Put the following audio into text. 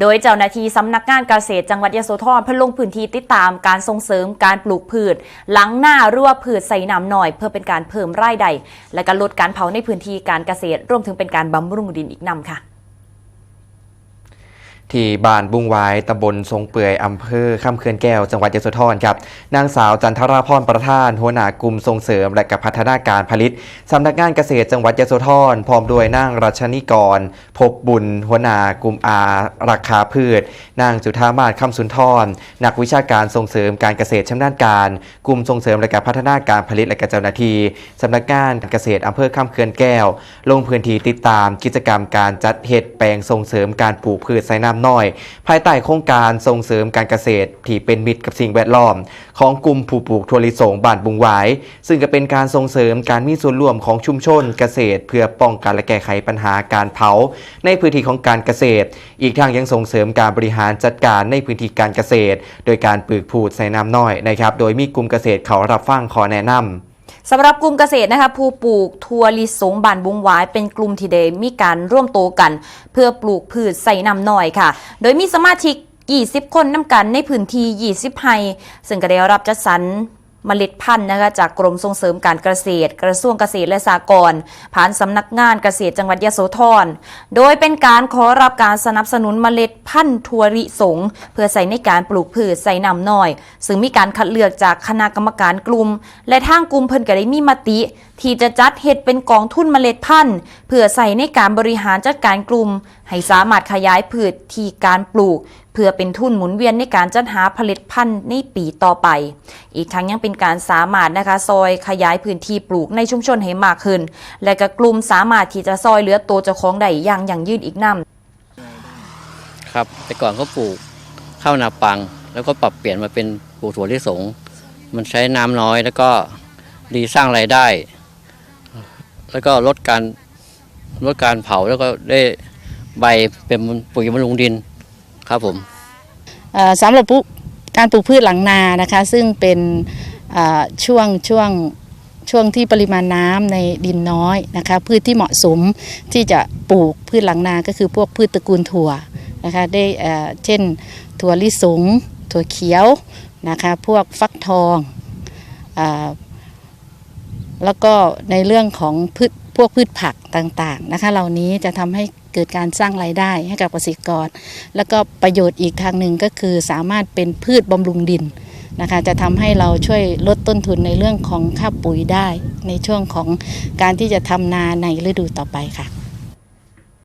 โดยเจ้าหน้าที่สำนักงานเกษตรจังหวัดยโสธรเพิ่นลงพื้นที่ติดตามการส่งเสริมการปลูกพืช หลังหน้ารั่วพืชใส่น้ำหน่อย เพื่อเป็นการเพิ่มรายได้และก็ลดการเผาในพื้นที่การเกษตรรวมถึงเป็นการบำรุงดินอีกนำค่ะ ที่บ้านบุ้งไว้ตำบลทรงเปื่อยอำเภอข้ามเขื่อนแก้วจังหวัดยโสธรครับนางสาวจันทราพรประธานหัวหน้ากลุ่มส่งเสริม และกับพัฒนาการผลิตสำนักงานเกษตรจังหวัดยโสธรพร้อมด้วยนางรัชนิกร พบบุญ หัวหน้ากลุ่มอาราคาพืช นางจุธามาศคำสุนทร นักวิชาการส่งเสริมการเกษตรชำนาญการ กลุ่มส่งเสริมและกับพัฒนาการผลิตและกับเจ้าหน้าที่สำนักงานเกษตรอำเภอข้ามเขื่อนแก้ว ลงพื้นที่ติดตามกิจกรรมการจัดเห็ดแปลงส่งเสริมการปลูกพืชไซน้ำน้อย ภายใต้โครงการส่งเสริมการเกษตร ที่เป็นมิตรกับสิ่งแวดล้อม ของกลุ่มผู้ปลูกถั่วลิสงบ้านบุงหวาย ซึ่งก็เป็นการส่งเสริมการมีส่วนร่วมของชุมชนเกษตร เพื่อป้องกันและแก้ไขปัญหาการเผา ในพื้นที่ของการเกษตร อีกทางยังส่งเสริมการบริหารจัดการในพื้นที่การเกษตร โดยการปลูกพืชใส่น้ำน้อยนะครับโดยมีกลุ่มเกษตรเขารับฟังขอแนะนำ สำหรับกลุ่มเกษตรนะคะผู้ปลูกทัวลิสงบานบุงหวายเป็นกลุ่มที่ได้มีการร่วมโตกัน เพื่อปลูกพืชใส่น้ำหน่อยค่ะ โดยมีสมาชิก 20 คนนำกันในพื้นที่ 20ไฮซึ่งก็ได้รับจัดสรร เมล็ดพันธุ์นะคะจากกรมส่งเสริมการเกษตร กระทรวงเกษตรและสหกรณ์ผ่านสำนักงานเกษตรจังหวัดยโสธรโดยเป็นการขอรับการสนับสนุนเมล็ดพันธุ์ทัวริสง เพื่อใส่ในการปลูกพืชใส่น้ำน้อย ซึ่งมีการคัดเลือกจากคณะกรรมการกลุ่ม และทางกลุ่มเพิ่นก็ได้มีมติ ที่จะจัดเห็ดเป็นกองทุนเมล็ดพันธุ์เพื่อใส่ในการบริหารจัดการกลุ่ม ให้สามารถขยายพืชที่การปลูก เพื่อเป็นทุนหมุนเวียนในการจัดหาผลิตภัณฑ์ในปีต่อไป อีกทั้งยังเป็นการสามารถนะคะซอยขยายพื้นที่ปลูกในชุมชนให้มากขึ้น และก็กลุ่มสามารถที่จะซอยเหลือตัวเจ้าของได้อย่างอย่งยืนอีกนำครับแต่ก่อนเขาปลูกข้าวนาปัง แล้วก็ปรับเปลี่ยนมาเป็นปลูกถั่วลิสง มันใช้น้ำน้อยแล้วก็ดีสร้างรายได้ แล้วก็ลดการลดการเผาแล้วก็ได้ใบเป็นปุ๋ยบำรุงดินครับผมสำหรับปลูกการปลูกพืชหลังนานะคะ ซึ่งเป็นช่วงช่วงช่วงที่ปริมาณน้ำในดินน้อยนะคะ พืชที่เหมาะสมที่จะปลูกพืชหลังนาก็คือพวกพืชตระกูลถั่วนะคะได้เช่นถั่วลิสงถั่วเขียวนะคะ พวกฟักทองอ แล้วก็ในเรื่องของพืชพวกพืชผักต่างๆนะคะ เหล่านี้จะทำให้เกิดการสร้างรายได้ให้กับเกษตรกร แล้วก็ประโยชน์อีกทางหนึ่งก็คือสามารถเป็นพืชบำรุงดินนะคะจะทำให้เราช่วยลดต้นทุนในเรื่องของค่าปุ๋ยได้ ในช่วงของการที่จะทำนาในฤดูต่อไปค่ะ